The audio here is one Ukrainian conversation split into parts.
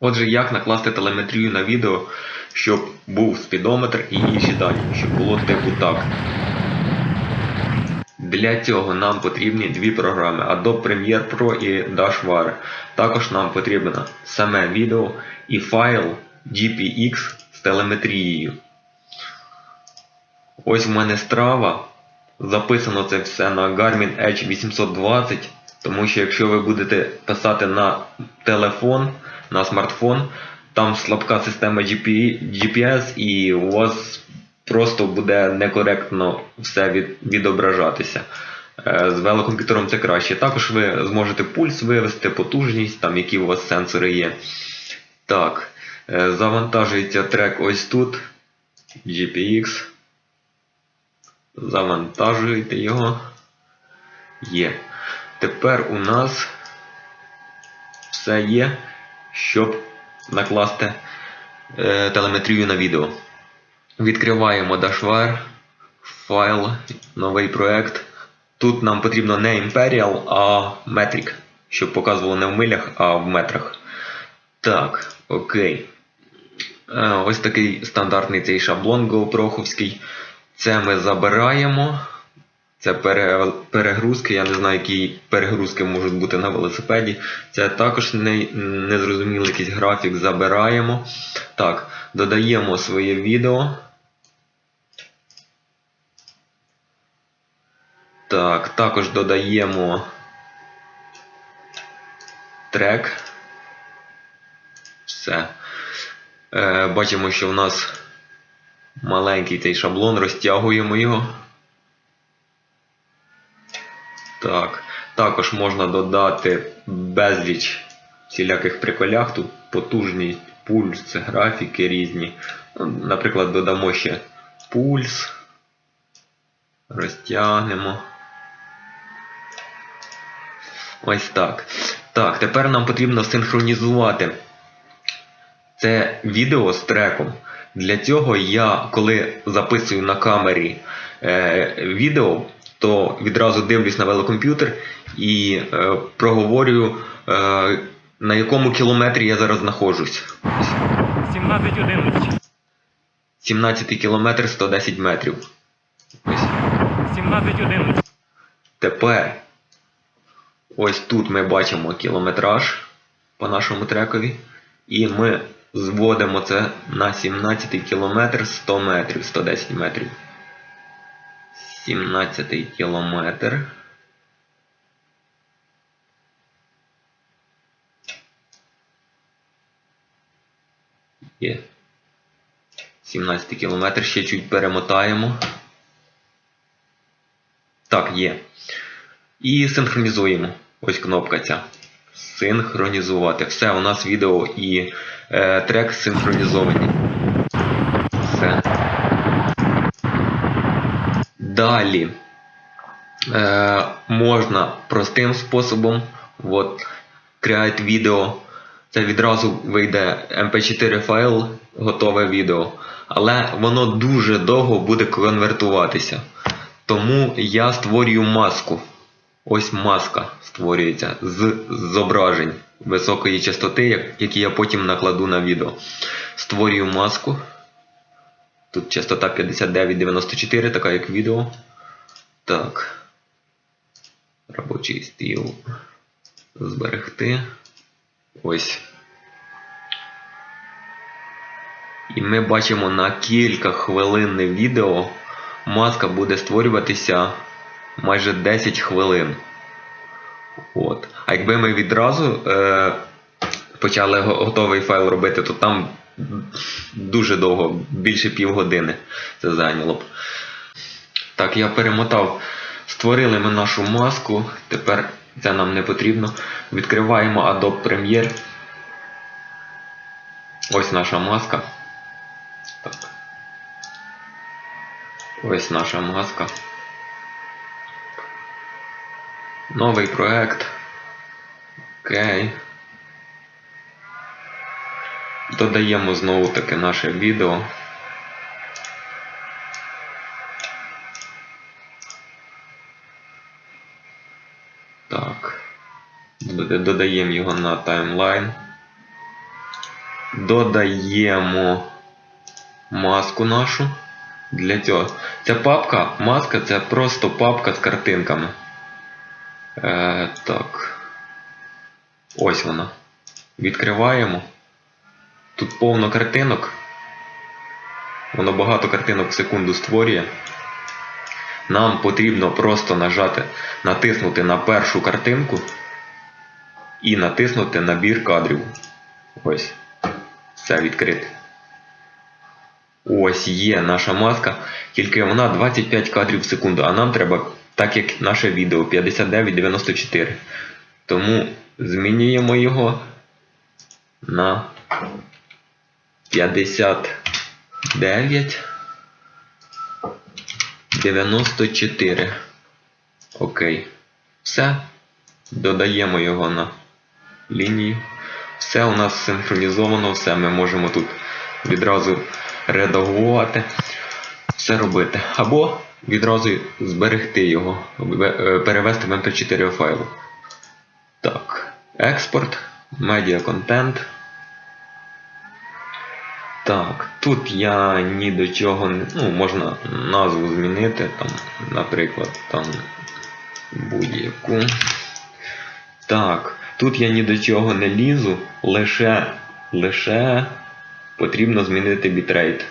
Отже, як накласти телеметрію на відео, щоб був спідометр і інші дані, щоб було типу так. Для цього нам потрібні дві програми Adobe Premiere Pro і Dashware. Також нам потрібно саме відео і файл GPX з телеметрією. Ось в мене страва. Записано це все на Garmin Edge 820, тому що якщо ви будете писати на телефон, на смартфон, там слабка система GPS і у вас просто буде некоректно все від, відображатися. Е, З велокомп'ютером це краще. Також ви зможете пульс вивести, потужність, там які у вас сенсори є. Так, е, завантажується трек ось тут. GPX. Завантажуєте його. Є. Тепер у нас все є, щоб накласти е, телеметрію на відео. Відкриваємо Dashware, файл, новий проект. Тут нам потрібно не Imperial, а Metric, щоб показувало не в милях, а в метрах. Так, окей. Е, Ось такий стандартний цей шаблон GoPro-ховський. Це ми забираємо. Це перегрузки. Я не знаю, які перегрузки можуть бути на велосипеді. Це також не, незрозумілий якийсь графік. Забираємо. Так, додаємо своє відео. Так, також додаємо трек. Все. Е, бачимо, що в нас маленький цей шаблон, розтягуємо його. Так. Також можна додати безліч всіляких приколях. Тут потужність, пульс, графіки різні. Ну, Наприклад, додамо ще пульс. Розтягнемо. Ось так. Так, тепер нам потрібно синхронізувати це відео з треком. Для цього я, коли записую на камері е, відео, то відразу дивлюсь на велокомп'ютер і е, проговорюю, е, на якому кілометрі я зараз знаходжусь. 17.11. 17 кілометр 110 метрів. Ось. 17.11. Тепер ось тут ми бачимо кілометраж по нашому трекові. І ми зводимо це на 17 кілометр 100 метрів, 110 метрів. 17 кілометр. Є. 17 кілометр, ще чуть перемотаємо. Так, є. І синхронізуємо. Ось кнопка ця. Синхронізувати. Все, у нас відео і е, трек синхронізовані. Все. Далі е, можна простим способом. От, Create відео. Це відразу вийде MP4 файл, готове відео. Але воно дуже довго буде конвертуватися. Тому я створюю маску. Ось маска створюється з зображень високої частоти, які я потім накладу на відео. Створюю маску. Тут частота 5994, така як відео. Так. Робочий стіл. Зберегти. Ось. І ми бачимо на кілька хвилинне відео маска буде створюватися майже 10 хвилин. От. А якби ми відразу е, почали готовий файл робити, то там дуже довго, більше півгодини це зайняло б. Так, я перемотав. Створили ми нашу маску. Тепер це нам не потрібно. Відкриваємо Adobe Premiere. Ось наша маска. Так. Ось наша маска. Новий проект. Окей. Додаємо знову таки наше відео. Так. Додаємо його на таймлайн. додаємо маску нашу. Для цього. Ця папка, маска це просто папка з картинками. Е, так. Ось вона. Відкриваємо. Тут повно картинок. Воно багато картинок в секунду створює. Нам потрібно просто нажати, натиснути на першу картинку і натиснути набір кадрів. Ось. Все відкрите. Ось є наша маска, тільки вона 25 кадрів в секунду, а нам треба, так як наше відео 59-94. Тому змінюємо його на 59 94. Окей. Все. Додаємо його на лінію. Все у нас синхронізовано, все ми можемо тут відразу редагувати, все робити. Або відразу зберегти його, е, перевести в MP4 файл. Так, експорт, медіа контент. Так, тут я ні до чого не. Ну, можна назву змінити, там, наприклад, там будь-яку. Так, тут я ні до чого не лізу, лише, лише потрібно змінити бітрейт.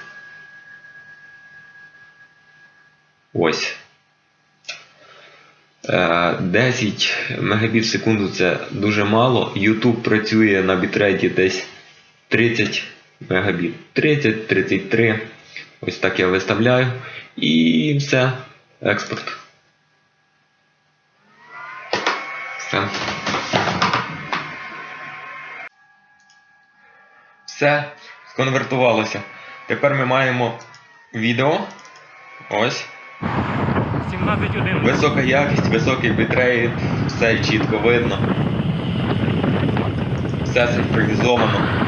Ось. Е, 10 Мбіт в секунду це дуже мало. YouTube працює на бітрейті десь 30 Мбіт. 30-33. Ось так я виставляю. І все. Експорт. Все. Все сконвертувалося. Тепер ми маємо відео. Ось. 17.11. Висока якість, високий бітрейт, все чітко видно. Все синхронізовано.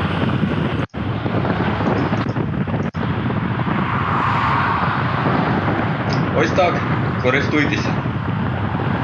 Ось так. Користуйтеся.